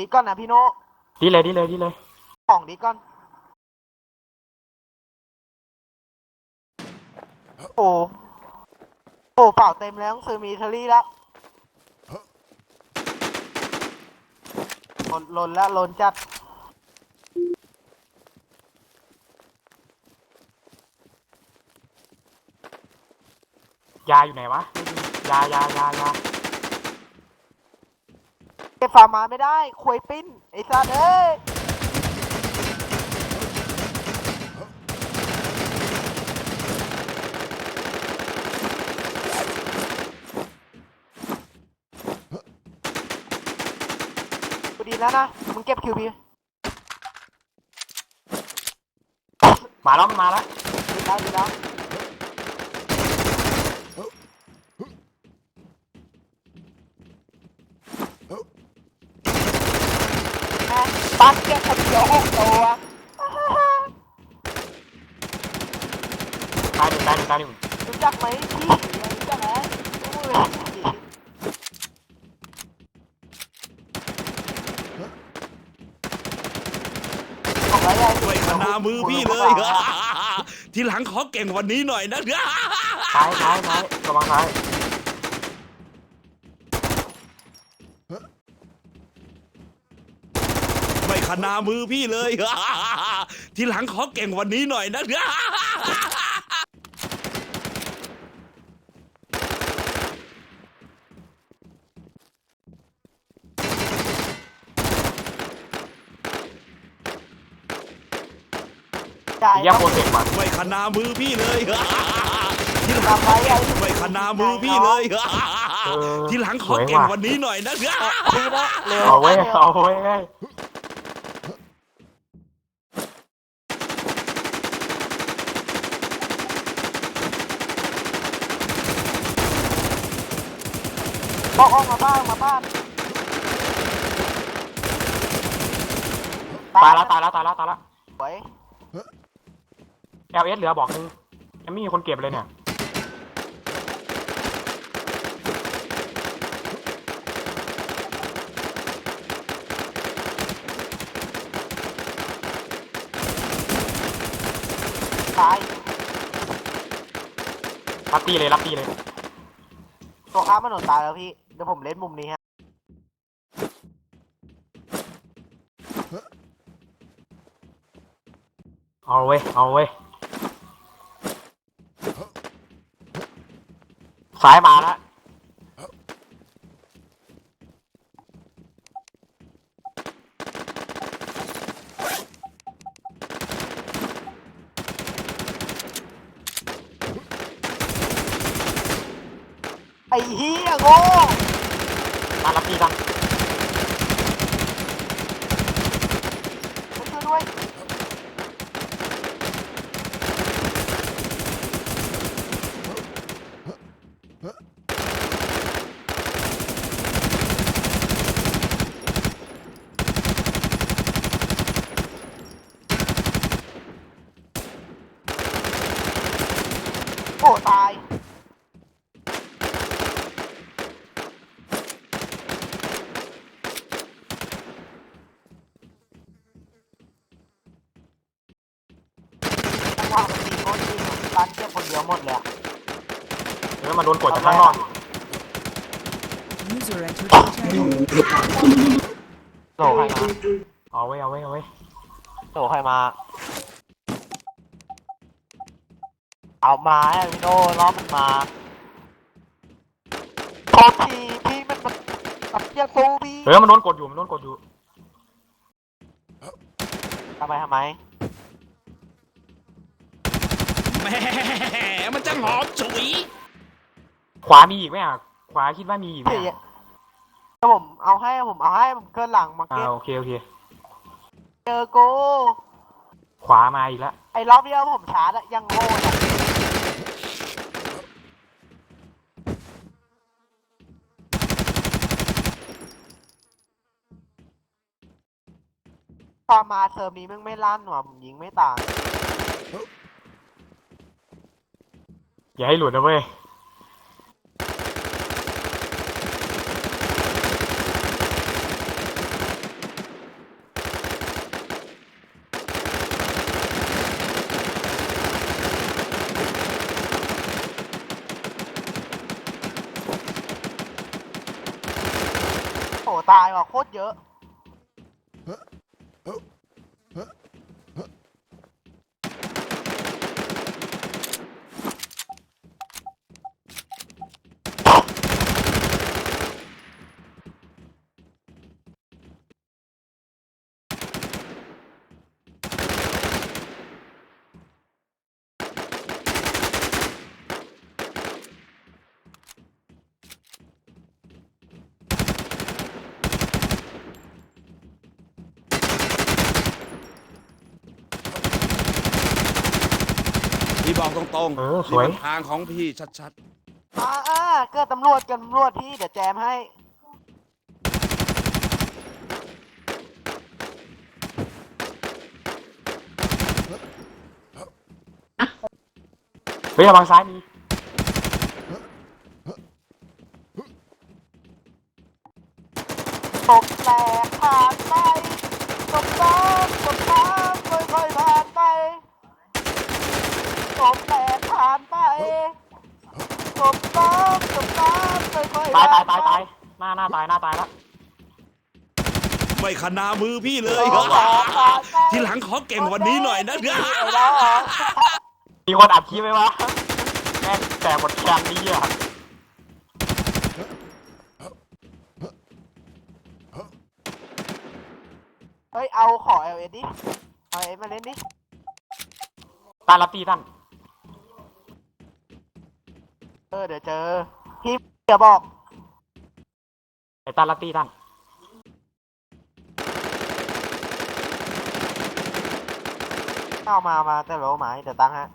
ดีก่อนนะพี่โนดีเลยดีเลยดีเลย ของดีก่อน โอ้โอ้เปล่าเต็มแล้วซื้อมีเทอรี่แล้วลนลนแล้วลนจัดยาอยู่ไหนวะไม่มียายายายาเก็บฟาร์มมาไม่ได้ควยปิ้น ไอ้สัตว์เอ้ยกูดีแล้วนะ มึงเก็บคิวบีมาแล้วมันมาแล้วดีแล้วดีแล้วแม่ง ปักเก็บคนเดียวหกตัวตายหนึ่งตายหนึ่งตายหนึ่งรู้จักไหมพี่รู้จักไหมรู้เลยของอะไรอะด้วยขนามือพี่เลย ทีหลังขอเก่งกวันนี้หน่อยนะซ้ายซ้ายซ้ายระวังซ้าย ไม่ ขนามือพี่เลย ทีหลังขอเก่งกวันนี้หน่อยนะจ่ายไอ้เหี้ยโปรเจกต์ว่ะไม่ขนามือพี่เลยทำไว้อะไม่ขนามือพี่เลยเออทีหลังขสอวยเก่งว่ะกวันนี้หน่อยนะพี่นะเร็วเอาไว้ยเอาไว้ ยบอกออกมาบ้านมาบ้านตายแล้วตายแล้วตายแล้วตายแล้วไว้ LS เหลือบอกนึงยังไม่มีคนเก็บเลยเนี่ย ตาย รับตีเลยรับตีเลย ตัวข้ามถนนตายแล้วพี่ เดี๋ยวผมเล่นมุมนี้ฮะเอาเว้ยเอาเว้ยซ้ายมาแล้วไอ้เฮียโง่ มารับตีกัน มาช่วยด้วย โอ้ตาย จังหวะมันตีโคตร จริงอะร้านเก็บคนเดียวหมดเลยอะเดี๋ยวมันโดนกดจากข้างนอก User entered your channel. โหลใครมาเอาไว้ยเอาไว้ยเอาไว้ยโหลใครมา เอามาไอ้พี่โน่รอบมันมาโทษทีพี่มันมันมันเรียกสู้พี่เออมันโดนกดอยู่มันโดนกดอยู่ทำไมทำไม แหมมันจะหอมฉุย ขวามีอีกไหมอะ ขวาคิดว่ามีอีกไหมพี่อะถ้าผมเอาให้ผมเอาให้ผมเกินหลังมาอ่าเก็ตโอเคโอเค เจอกูขวามาอีกแล้วไอ้รอบเดียวผมชาร์จอะยังโง่อะตอนมาเทอมนี้แม่งไม่ลั่นว่ะผมยิงไม่ต่าง อย่าให้หลุดนะเว้ยโอ้ตายว่ะโคตรเยอะ พี่บอกตรงเออๆสวย นี่มันทางของพี่ชัดอ่าอ่าเกิดตำรวจเกิดตำรวจพี่เดี๋ยวแจมให้ เฮ้ยระวังซ้ายมีตบแตกผ่านไปตบน้ำตบน้ำค่อยๆผ่าน ไปตบแตกผ่านไปตบน้ำตบน้ำค่อยๆตายผ่ตายนตายไปตายหน้าหน้าตายหน้าตายแล้วๆไม่ขนามือพี่เลยโอ้โหทีหลังขอเก่งกวันนี้หน่อยนะไอ้น้องมีคนอัดคลิปไหมวะแม่งแต่หมดแคนนี้อะเฮ้ยเอาขอเอลเอดิเอาเอมาเล่นดิตานรับตีท่าน เออเดี๋ยวเจอพี่เดี๋ยวบอกไอ้ตานรับตีท่านเอามามาแต่โลหมายเดี๋ยวตั้งฮะ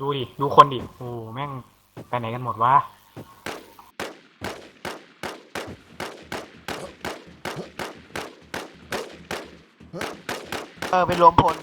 ดูดิ ดูคนดิ โอ้แม่งไปไหนกันหมดวะเออไปรวมพล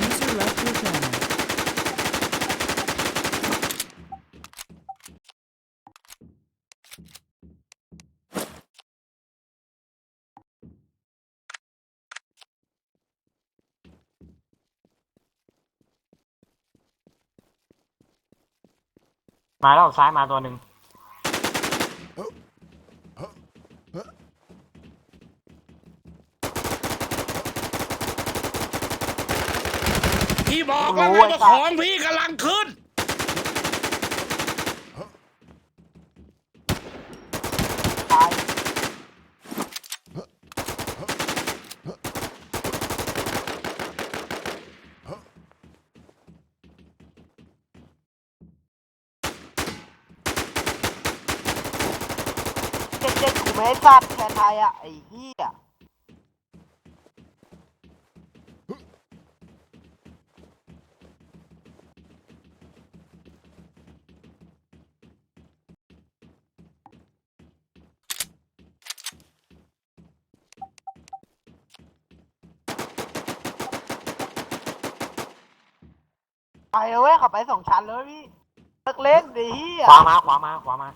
User left your channel. มาแล้วซ้ายมาตัวหนึ่งพี่บอกแล้วไงว่าของพี่กำลังขึ้น ตาย เจ็ดเจ็ดกูไม่ให้สัตว์แทนไทยอะไอ้เหี้ยไปเลยเว้ยขับไปสองชั้นเลยพี่เลิกเล่นดิเฮียขวามาขวามาขวามา